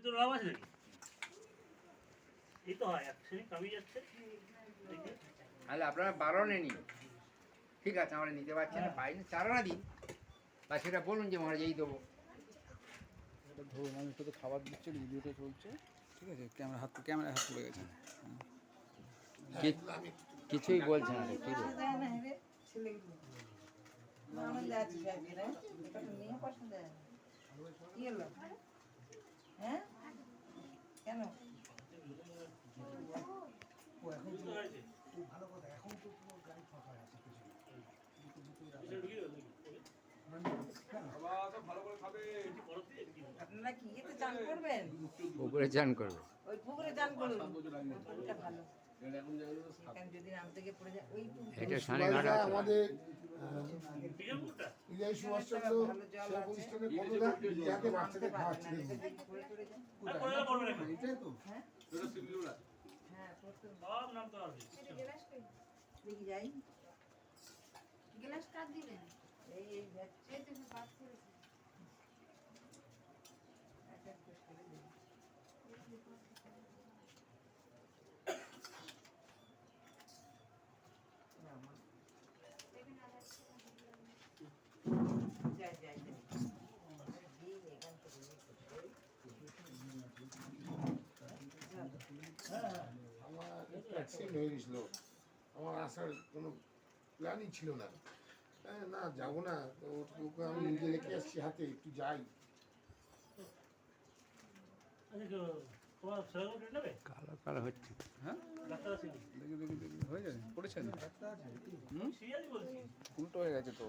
ভিতরে লাভ আছে নাকি? এই তো হয় এক শ্রেণি কামিয়ে যাচ্ছে। তাহলে আপনারা বারো নেনি। ঠিক আছে আমরা নিতে পারছি না পাই না দিন। বা সেটা বলুন যে মহারাজ এই দেবো। এটা ধরুন আমি তো খাবার দিচ্ছি ভিডিওটা চলছে। ঠিক আছে ক্যামেরা হাত ক্যামেরা হাত পড়ে গেছে। কিছুই বলছে না রে, কি বলব? দেয় না রে ছেলেগুলো আনন্দে আছি সাহেবের হ্যাঁ এটা তো নিয়ে পছন্দ হয় না। কি হলো হ্যাঁ কেন? আপনারা কি ইয়েতে চান করবেন? পুকুরে চান করবে ওই পুকুরে চান করুন। ভালো। যদি পড়ে যায় ওই আমাদের ইন্ডিয়ান সুভাষচন্দ্র আছে। প্রতিষ্ঠানের কতটা। এটা যদি পড়ে টড়ে যায় আর পরে গেলে পড়বে না কেন? হ্যাঁ হ্যাঁ পড়তে হবে। সব নাম তো আসবে। দেখি যাই গ্লাস কার দিলেন এই এই যাচ্ছে এই তুমি পাস করেছ এক এক করে করে দিই। না, মা। এখানে আর আছে যাই যাই যাই দিই, এখান থেকে ইয়ে করতে হয়। আমার একটু অ্যাক্সিডেন্ট হয়ে গেছিল আমার আসার কোনো প্ল্যানই ছিল না। হ্যাঁ, না যাব না। তো ওকে আমি নিজে রেখে আসছি হাতে একটু যাই। আচ্ছা? কালো কালো হচ্ছে। হ্যাঁ? ডাক্তার আছে দেখি দেখি দেখি। হয়ে যাবে। পড়েছেন উল্টো হয়ে গেছে তো।